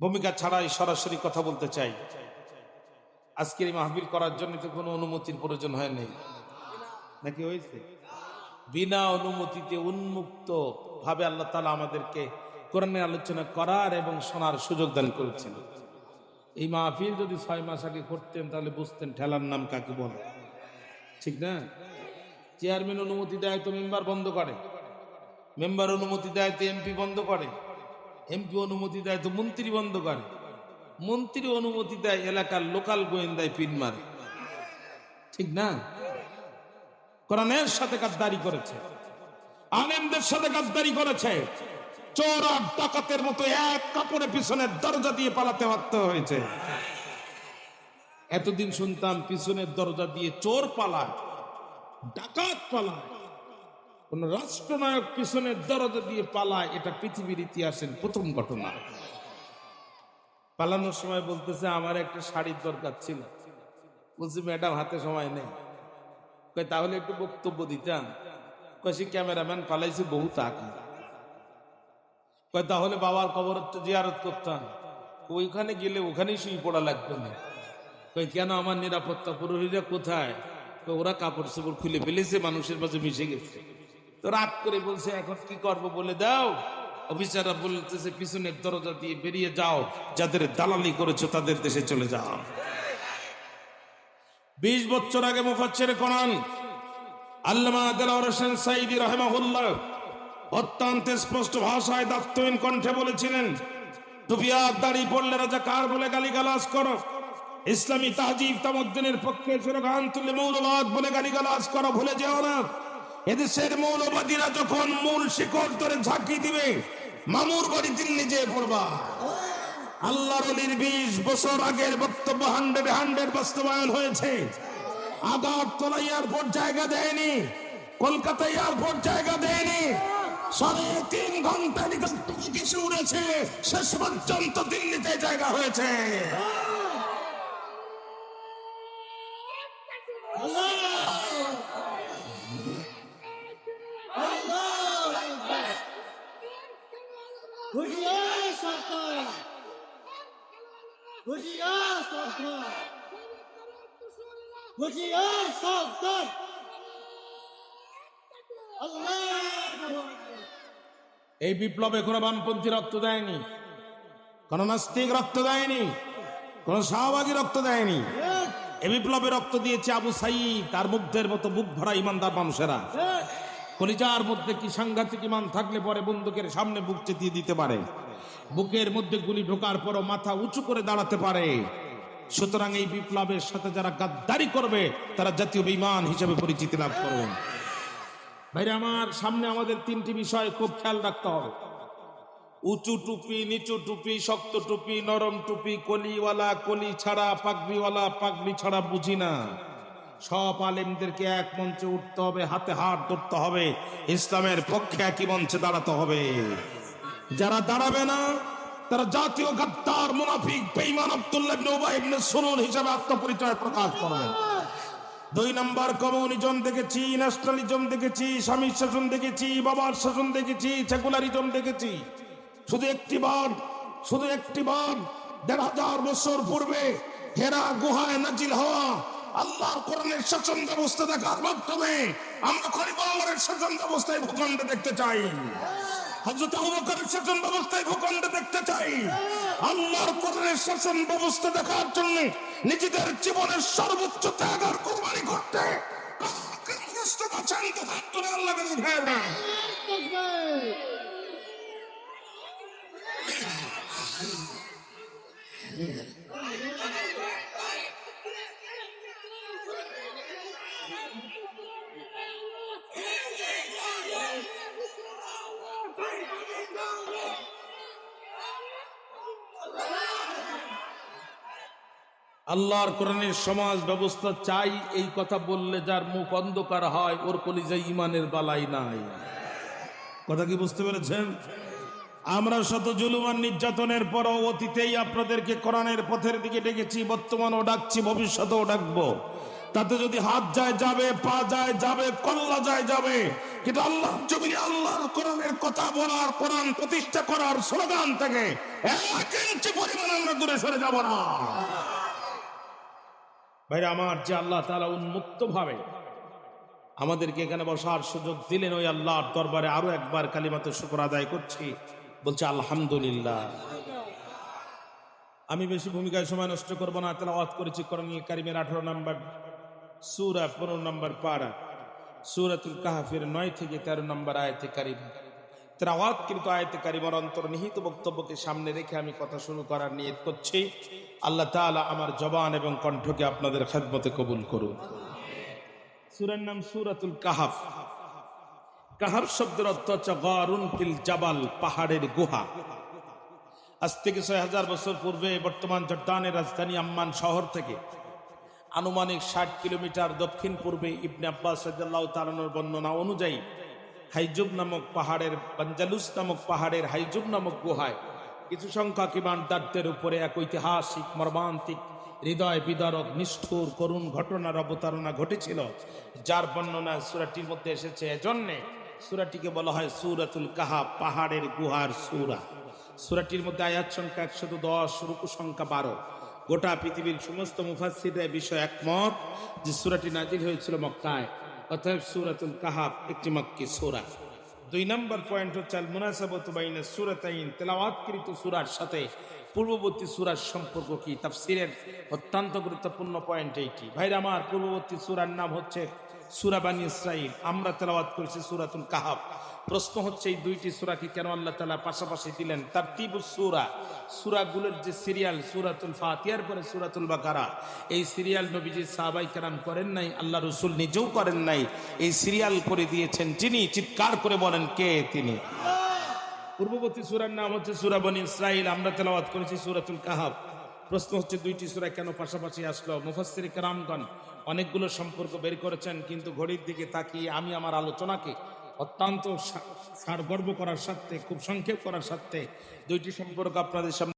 ভূমিকা ছাড়াই সরাসরি কথা বলতে চাই। আজকের এই মাহফিল করার জন্য তো কোনো অনুমতির প্রয়োজন হয় নাই। নাকি হয়েছে? বিনা অনুমতিতে উন্মুক্ত ভাবে আল্লাহ তালা আমাদেরকে কোরআনের আলোচনা করার এবং শোনার সুযোগ দান করেছেন। এই মাহফিল যদি ছয় মাস আগে করতেন তাহলে বুঝতেন ঠেলার নাম কাকে বলে। ঠিক না? চেয়ারম্যান অনুমতি দেয় তো মেম্বার বন্ধ করে। মেম্বার অনুমতি দেয় তো এমপি বন্ধ করে। এমপি অনুমতি দেয় তো মন্ত্রী বন্ধ করে। মন্ত্রী অনুমতি দেয় এলাকার লোকাল গোয়েন্দায় পিন মারে। ঠিক না? কোরআনের সাথে গাদ্দারি করেছে। আলেমদের সাথে গাদ্দারি করেছে। চোর আর ডাকাতের মতো এক কাপড়ে পিছনের দরজা দিয়ে পালাতে বাধ্য হয়েছে। এতদিন শুনতাম পিছনের দরজা দিয়ে চোর পালায়, ডাকাত পালায়। কোন রাষ্ট্রনায়ক পিছনের দরজা দিয়ে পালায়, এটা পৃথিবীর ইতিহাসের প্রথম ঘটনা। পালানোর সময় বলতেছে, আমার একটা শাড়ির দরকার ছিল। বলছি, ম্যাডাম, হাতে সময় নেই। তাহলে একটু বক্তব্য দিতাম কয়, সে ক্যামেরাম্যান পালাইছে বহু টাকা কয়, তাহলে বাবার কবর জিয়ারত করতাম। ওইখানে গেলে ওখানেই শুয়ে পড়া লাগবে না। কই কেন আমার নিরাপত্তা পুরোহিরা কোথায়? ওরা কাপড় চোপড় খুলে ফেলেছে, মানুষের মাঝে মিশে গেছে। তো রাগ করে বলছে, এখন কি করব বলে দাও? অফিসাররা বলতেছে, পিছনের দরজা দিয়ে বেরিয়ে যাও। যাদের দালালি করেছ, তাদের দেশে চলে যাও। বিশ বছর আগে মুফাচ্ছের কোরআন, আল্লামা ইসলামী তাজিব তামুদ্দিনের পক্ষে স্লোগান তুলে মৌলবাদ বলে গালি গালিগালাজ করো, ভুলে যেও না। এদেশের মৌলবাদীরা যখন মূল শিকড় ধরে ঝাঁকি দিবে, মামুর বাড়ি দিল্লি যেয়ে পড়বা। আল্লাহ রলির বিশ বছর আগের বক্তব্য হান্ড্রেড হান্ড্রেড বাস্তবায়ন হয়েছে। আগারতলা এয়ারপোর্ট জায়গা দেয়নি, কলকাতা এয়ারপোর্ট জায়গা দেয়নি। সাড়ে তিন ঘণ্টা কিছু উড়েছে, শেষ পর্যন্ত দিল্লিতে জায়গা হয়েছে। হুশিয়ার এই বিপ্লবে কোনো বামপন্থী রক্ত দেয়নি কোন নাস্তিক রক্ত দেয়নি কোন শাহবাগী রক্ত দেয়নি। এই বিপ্লবে রক্ত দিয়েছে আবু সাইদ তার মুগ্ধের মতো বুক ভরা ইমানদার মানুষেরা কলিজার মধ্যে কি সাংঘাতিক ইমান থাকলে পরে বন্দুকের সামনে বুক চেতিয়ে দিতে পারে? বুকের মধ্যে গুলি ঢোকার পরও মাথা উঁচু করে দাঁড়াতে পারে। সুতরাং এই বিপ্লবের সাথে যারা গাদ্দারি করবে, তারা জাতীয় বিমান হিসেবে পরিচিতি লাভ করবে। ভাইরা আমার, সামনে আমাদের তিনটি বিষয় খুব খেয়াল রাখতে হবে। উঁচু টুপি, নিচু টুপি, শক্ত টুপি, নরম টুপি, কলিওয়ালা, কলি ছাড়া, পাগড়িওয়ালা, পাগড়ি ছাড়া বুঝি না। সব আলেমদেরকে এক মঞ্চে উঠতে হবে, হাতে হাত ধরতে হবে। ইসলামের পক্ষে একই মঞ্চে দাঁড়াতে হবে। যারা দাঁড়াবে না, তারা জাতীয় গাদ্দার, মুনাফিক, বেঈমান আব্দুল্লাহ উবাই ইবনে সুলুল হিসাবে আত্মপরিচয় প্রকাশ করবেন দুই নাম্বার কমিউনিজম দেখেছি ন্যাশনালিজম দেখেছি স্বামীর শাসন দেখেছি, বাবার শাসন দেখেছি সেকুলারিজম দেখেছি। শুধু একটি বার, শুধু একটি বার, দেড় হাজার বছর পূর্বে হেরা গুহায় নাজিল হওয়া আল্লাহর কোরআনের শাসন ব্যবস্থা দেখার মাধ্যমে আমরা খরিবারের শাসন ব্যবস্থায় ভূখণ্ডে দেখতে চাই। ব্যবস্থায় ভূখণ্ডে দেখতে চাই। দেখার জন্য নিজেদের জীবনের সর্বোচ্চ ত্যাগ আর কোরবানি করতে কাকে প্রস্তুত আছেন তো হাত তুলে আল্লাহকে উঠায় না আল্লাহর কোরআনের সমাজ ব্যবস্থা চাই, এই কথা বললে যার মুখ অন্ধকার হয়, ওর কলিজায় ইমানের বালাই নাই। কথা কি বুঝতে পেরেছেন? আমরা শত জুলুমান নির্যাতনের পরও অতীতেই আপনাদেরকে কোরআনের পথের দিকে ডেকেছি, বর্তমানও ডাকছি, ভবিষ্যতেও ডাকবো। তাতে যদি হাত যায় যাবে, পা যায় যাবে, কল্লা যায় যাবে, কিন্তু আল্লাহ জমিনে আল্লাহর কোরআনের কথা বলার, কোরআন প্রতিষ্ঠা করার স্লোগান থেকে, এক ইঞ্চি পরিমাণ আমরা দূরে সরে যাব না। ভাই আমার যে আল্লাহ তালা উন্মুক্ত ভাবে আমাদেরকে এখানে বসার সুযোগ দিলেন, ওই আল্লাহর দরবারে আরও একবার কালিমাতে শুকর আদায় করছি। বলছে, আলহামদুলিল্লাহ। আমি বেশি ভূমিকায় সময় নষ্ট করব না তাহলে অত করেছি করণীয় কারিমের আঠারো নম্বর সুরা, পনেরো নম্বর পাড়া সুরাতুল কাহাফের নয় থেকে তেরো নম্বর আয়তে কারিম। তেলাওয়াত কিন্তু আয়তে কারিমার অন্তর্নিহিত বক্তব্যকে সামনে রেখে আমি কথা শুরু করার নিয়ত করছি। আল্লাহ তাআলা আমার জবান এবং কণ্ঠকে আপনাদের খেদমতে কবুল করুন। সুরের নাম সুরাতুল কাহাফ। কাহাফ শব্দের অর্থ হচ্ছে গরুন ফিল জাবাল, পাহাড়ের গুহা। আজ থেকে ছয় হাজার বছর পূর্বে বর্তমান জর্দানের রাজধানী আম্মান শহর থেকে আনুমানিক ষাট কিলোমিটার দক্ষিণ পূর্বে ইবনে আব্বাস রাদিয়াল্লাহু তাআলার বর্ণনা অনুযায়ী হাইজুব নামক পাহাড়ের বাঞ্জালুস নামক পাহাড়ের হাইজুব নামক গুহায় কিছু সংখ্যা সংখ্যক ইমানদারদের উপরে এক ঐতিহাসিক, মর্মান্তিক, হৃদয় বিদারক, নিষ্ঠুর, করুণ ঘটনার অবতারণা ঘটেছিল, যার বর্ণনা সুরাটির মধ্যে এসেছে। এজন্যে সুরাটিকে বলা হয় সুরাতুল কাহা পাহাড়ের গুহার সুরা। সুরাটির মধ্যে আয়াত সংখ্যা একশত দশ, রুকু সংখ্যা বারো। গোটা পৃথিবীর সমস্ত মুফাসসিররা এই বিষয়ে একমত যে সুরাটি নাজির হয়েছিল মক্কায়। অতএব সুরাতুল কাহাব একটি মক্কি সূরা। দুই নম্বর পয়েন্ট হচ্ছে আল মুনাসাবত বাইনা সুরাতাইন, তেলাওয়াতকৃত সুরার সাথে পূর্ববর্তী সুরার সম্পর্ক কি? তাফসিরের অত্যন্ত গুরুত্বপূর্ণ পয়েন্ট এইটি। ভাইরা, আমার পূর্ববর্তী সুরার নাম হচ্ছে সূরা বানি ইসরাইল আমরা তেলাওয়াত করেছি সুরাতুল কাহাব প্রশ্ন হচ্ছে, এই দুইটি সূরাকে কেন আল্লাহ তালা পাশাপাশি দিলেন? তার তিবু সুরা। সুরাগুলোর যে সিরিয়াল, সুরাতুল ফাতিয়ার পরে সূরাতুল বাকারা। এই সিরিয়াল নবীজি সাহাবাই কেরাম করেন নাই, আল্লাহ রসুল নিজেও করেন নাই। এই সিরিয়াল করে দিয়েছেন যিনি, চিৎকার করে বলেন, কে তিনি? পূর্ববর্তী সুরার নাম হচ্ছে সূরা বনি ইসরাইল আমরা তেলাওয়াত করেছি সুরাতুল কাহাব প্রশ্ন হচ্ছে দুইটি সূরা কেন পাশাপাশি আসলো? মুফাসির কেরামগণ অনেকগুলো সম্পর্ক বের করেছেন, কিন্তু ঘড়ির দিকে তাকিয়ে আমি আমার আলোচনাকে অত্যন্ত সারগর্ব করার সাথে খুব সংক্ষেপ করার সাথে দুইটি সম্পর্ক আপনাদের সামনে